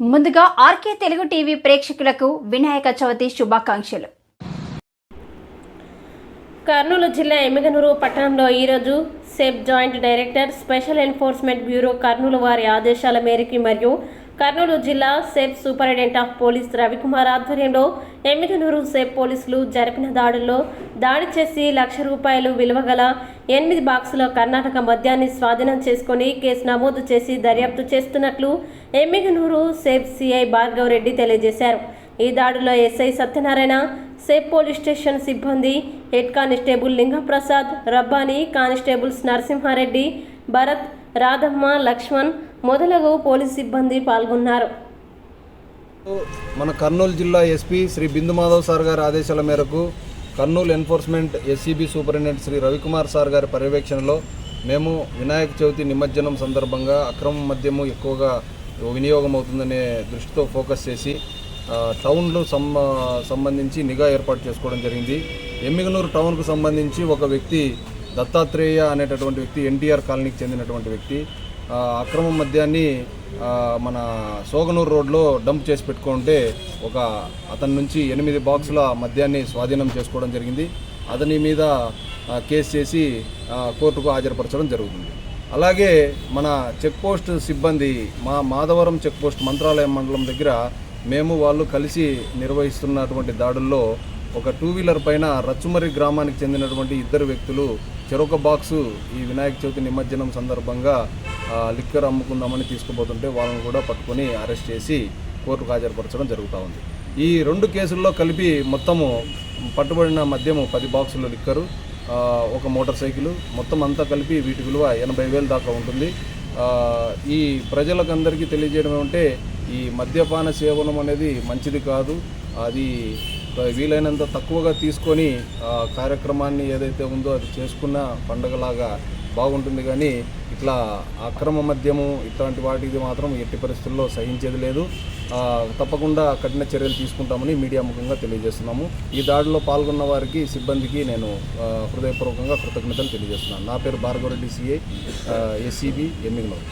ముందుగా RK Telugu TV ప్రేక్షకులకు వినాయక చవితి శుభాకాంక్షలు. కర్నూలు జిల్లా ఎమ్మిగనూరు పట్టణంలో ఈరోజు SEB joint director special enforcement bureau Kurnool వారి ఆదేశాల మేరకు మరియు కర్నూలు జిల్లా SEB superintendent of police Ravikumar ఆధ్వర్యంలో ఎమ్మిగనూరు సెబ్ పోలీసులు జరిపిన దాడుల్లో దాడి చేసి లక్ష రూపాయలు విలువగల ఎనిమిది బాక్సుల కర్ణాటక మద్యాన్ని స్వాధీనం చేసుకుని కేసు నమోదు చేసి దర్యాప్తు చేస్తున్నట్లు ఎమ్మిగనూరు సెబ్ సిఐ భార్గవ్ రెడ్డి తెలియజేశారు. ఈ దాడిలో SI Satyanarayana SEB police station సిబ్బంది head constable Lingaprasad Rabbani constables Narasimha Reddy Bharat Radhamma Lakshman మొదలగు పోలీస్ సిబ్బంది పాల్గొన్నారు. మన కర్నూలు జిల్లా ఎస్పీ శ్రీ బిందు మాధవ్ సార్ గారి ఆదేశాల మేరకు Kurnool enforcement SEB superintendent Shri Ravikumar sir గారి పర్యవేక్షణలో మేము వినాయక చవితి నిమజ్జనం సందర్భంగా అక్రమ మద్యము ఎక్కువగా వినియోగం అవుతుందనే దృష్టితో ఫోకస్ చేసి టౌన్లు సంబంధించి నిఘా ఏర్పాటు చేసుకోవడం జరిగింది. ఎమ్మిగనూరు టౌన్కు సంబంధించి ఒక వ్యక్తి దత్తాత్రేయ అనేటటువంటి వ్యక్తి ఎన్టీఆర్ కాలనీకి చెందినటువంటి వ్యక్తి. అక్రమ మద్యాన్ని మన సోగనూరు రోడ్లో డంప్ చేసి పెట్టుకుంటే ఒక అతని నుంచి ఎనిమిది బాక్సుల మద్యాన్ని స్వాధీనం చేసుకోవడం జరిగింది. అతని మీద కేసు చేసి కోర్టుకు హాజరుపరచడం జరుగుతుంది. అలాగే మన చెక్ పోస్ట్ సిబ్బంది మా మాధవరం చెక్పోస్ట్ మంత్రాలయం మండలం దగ్గర మేము వాళ్ళు కలిసి నిర్వహిస్తున్నటువంటి దాడుల్లో ఒక టూ వీలర్ పైన రచ్చుమరి గ్రామానికి చెందినటువంటి ఇద్దరు వ్యక్తులు చెరొక బాక్సు ఈ వినాయక చవితి నిమజ్జనం సందర్భంగా లిక్కర్ అమ్ముకుందామని తీసుకుపోతుంటే వాళ్ళని కూడా పట్టుకొని అరెస్ట్ చేసి కోర్టుకు హాజరుపరచడం జరుగుతూ ఉంది. ఈ రెండు కేసుల్లో కలిపి మొత్తము పట్టుబడిన మద్యము పది బాక్సులు లిక్కరు ఒక మోటార్ సైకిల్ మొత్తం అంతా కలిపి వీటి విలువ ఎనభై వేలు దాకా ఉంటుంది. ఈ ప్రజలకు అందరికీ తెలియజేయడం ఏమంటే ఈ మద్యపాన సేవనం అనేది మంచిది కాదు. అది వీలైనంత తక్కువగా తీసుకొని కార్యక్రమాన్ని ఏదైతే ఉందో అది చేసుకున్న పండగలాగా బాగుంటుంది కానీ ఇట్లా అక్రమ మద్యము ఇట్లాంటి వాటికి మాత్రం ఎట్టి పరిస్థితుల్లో సహించేది లేదు. తప్పకుండా కఠిన చర్యలు తీసుకుంటామని మీడియా ముఖంగా తెలియజేస్తున్నాము. ఈ దాడిలో పాల్గొన్న వారికి సిబ్బందికి నేను హృదయపూర్వకంగా కృతజ్ఞతలు తెలియజేస్తున్నాను. నా పేరు భార్గవరెడ్డి సిఐ ఎస్సీబీ ఎమ్మిగ్నూరు